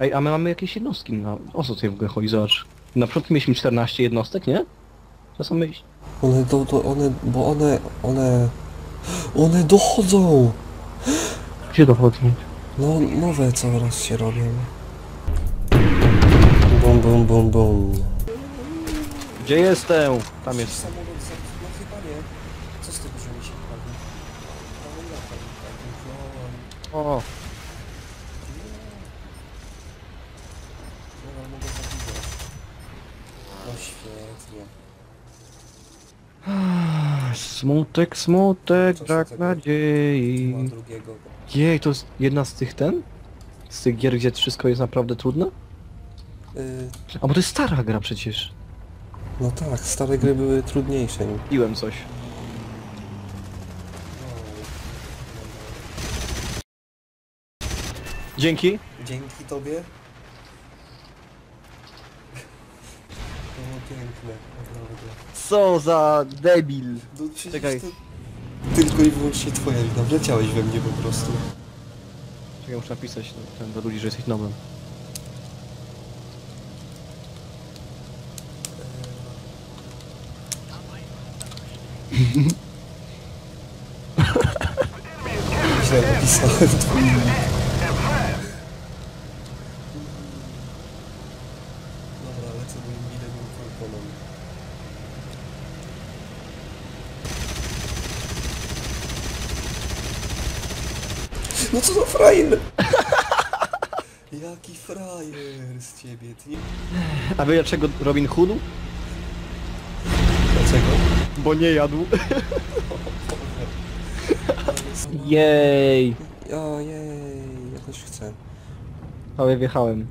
Ej, a my mamy jakieś jednostki, no, o co tutaj w ogóle chodzi, zobacz. Na początku mieliśmy 14 jednostek, nie? To są myśl. One do, do, one, bo one, one, one dochodzą! Gdzie dochodzą? No, nowe coraz się robią. Bum, bum, bum, bum. Gdzie jestem? Tam jest. Samolot za... No chyba nie. Co z tego, że mi się O, Dobra, mogę zabić. No świetnie. smutek, smutek, Co się brak tego- nadziei. Drugiego. Jej, to jest jedna z tych ten? Z tych gier, gdzie wszystko jest naprawdę trudne? Y, A bo to jest stara gra przecież. no tak, stare gry były trudniejsze. nie? Piłem coś. Dzięki. Dzięki tobie. To piękne, naprawdę. Co za debil. No przecież Czekaj. to tylko i wyłącznie twoja wina. Wleciałeś we mnie po prostu. Czekaj, muszę napisać no, ten do ludzi, że jesteś nowym. Źle napisałem twój nick. No co za frajer! Jaki frajer z ciebie, ty nie... A wie dlaczego Robin Hood? Dlaczego? Bo nie jadł. Jej. Ojej, ja też chcę. Ale wjechałem.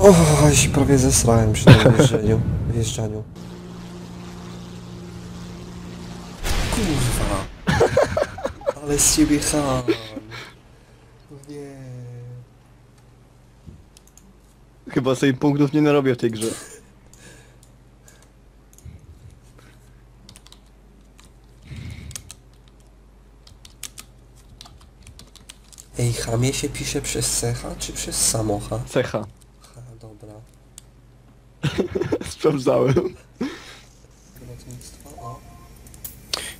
O, się prawie zesrałem przy tym wjeżdżaniu. wjeżdżaniu. Ale z ciebie ham. Nie. Chyba sobie punktów nie narobię w tej grze. Ej, chamie się pisze przez cecha czy przez samocha? Cecha. Ha, dobra. Sprawdzałem. Lotnictwo, o.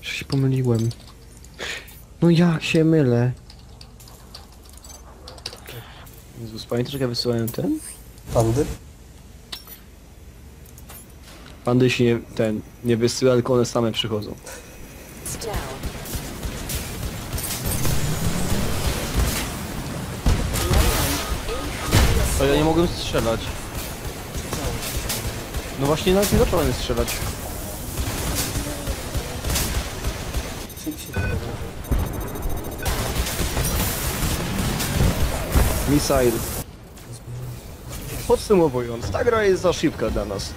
Że się pomyliłem. No jak się mylę? Jezus, pamiętasz jak ja wysyłałem ten? Pandy? Pandy się nie, ten, nie wysyła, tylko one same przychodzą. It's down. A ja nie mogłem strzelać. No właśnie nawet nie zacząłem strzelać. Się Missile. Podsumowując, ta gra jest za szybka dla nas.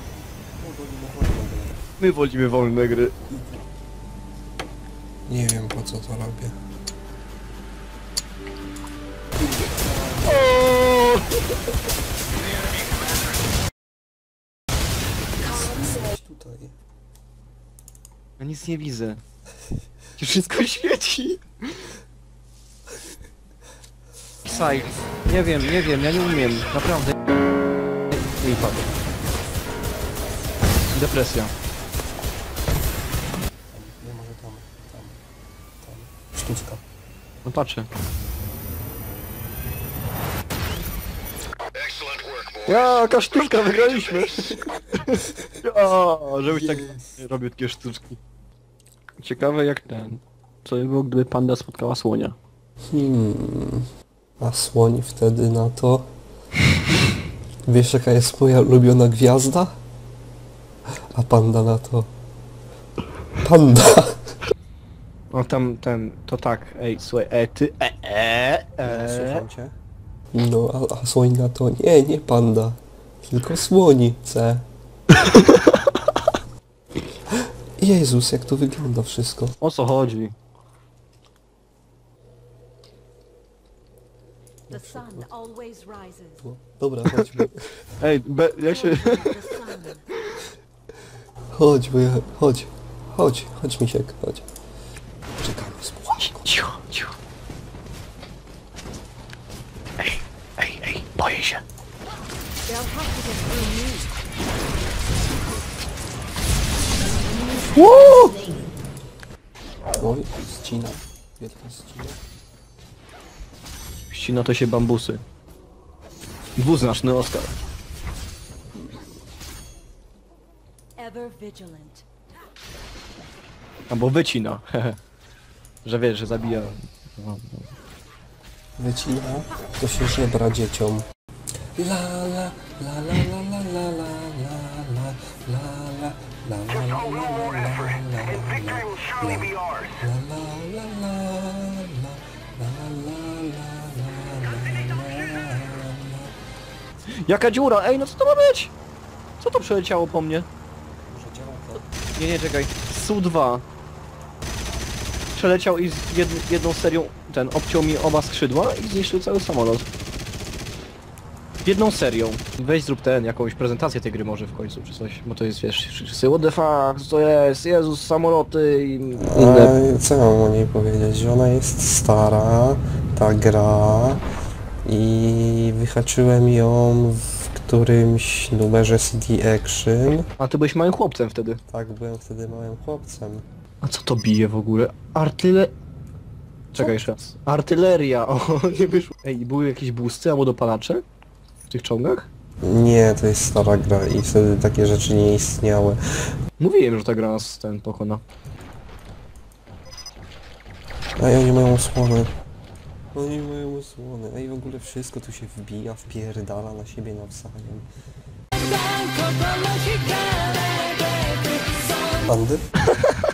My wolimy wolne gry. Nie wiem po co to robię. Gdzieś tutaj. Ja nic nie widzę. Ci Wszystko świeci. Nie wiem, nie wiem, ja nie umiem. Naprawdę. Nie padł. Depresja. Nie może tam, tam, tam. Sztuczka. No patrzę. Jaka sztuczka, wygraliśmy! O, żebyś tak robił takie sztuczki. Ciekawe jak ten. Co by było, gdyby panda spotkała słonia? Hmm. A słoń wtedy na to... Wiesz jaka jest moja ulubiona gwiazda? A panda na to... Panda! O tam ten, to tak, ej, słuchaj, e, ty, e, e, e. Słucham cię. No, a, a słoń na to... Nie, nie panda. Tylko słonice. Jezus, jak to wygląda wszystko. O co chodzi? The sun always. Dobra, chodźmy. Ej, ja się... The sun. Chodź, wyjechać. Chodź. Chodź, chodź Misiek, chodź. Czekamy z muzyką. Cicho, cicho. Ej, ej, ej, boję się. They'll have to get through Oj, ścina. Wielka ścina. Ścina to się bambusy. Dwuznaczny vigilant. Albo wycina. że wiesz, że zabija. No, no. Wycina, to się żebra dzieciom. La la la la la la la la la la la la la la la la la la la Jaka dziura? Ej, no co to ma być? Co to przeleciało po mnie? Może działa to? Nie, nie, czekaj. Su-2. Przeleciał i z jed jedną serią ten obciął mi oba skrzydła i zniszczył cały samolot. Jedną serią. Weź zrób ten, jakąś prezentację tej gry może w końcu, czy coś, bo to jest, wiesz, wszyscy what the fuck, co to jest, Jezus, samoloty i inne... Ale co mam o niej powiedzieć? Że ona jest stara, ta gra i wyhaczyłem ją w którymś numerze CD Action. A ty byłeś małym chłopcem wtedy. Tak, byłem wtedy małym chłopcem. A co to bije w ogóle? Artyle... Czekaj jeszcze raz. Artyleria, o, nie wyszło. Ej, były jakieś busty albo dopalacze? W tych czołgach? Nie, to jest stara gra i wtedy takie rzeczy nie istniały. Mówiłem, że ta gra nas ten pokona. Ej, oni mają osłony. Oni mają osłony. Ej, w ogóle wszystko tu się wbija, wpierdala na siebie nawzajem. Bandy?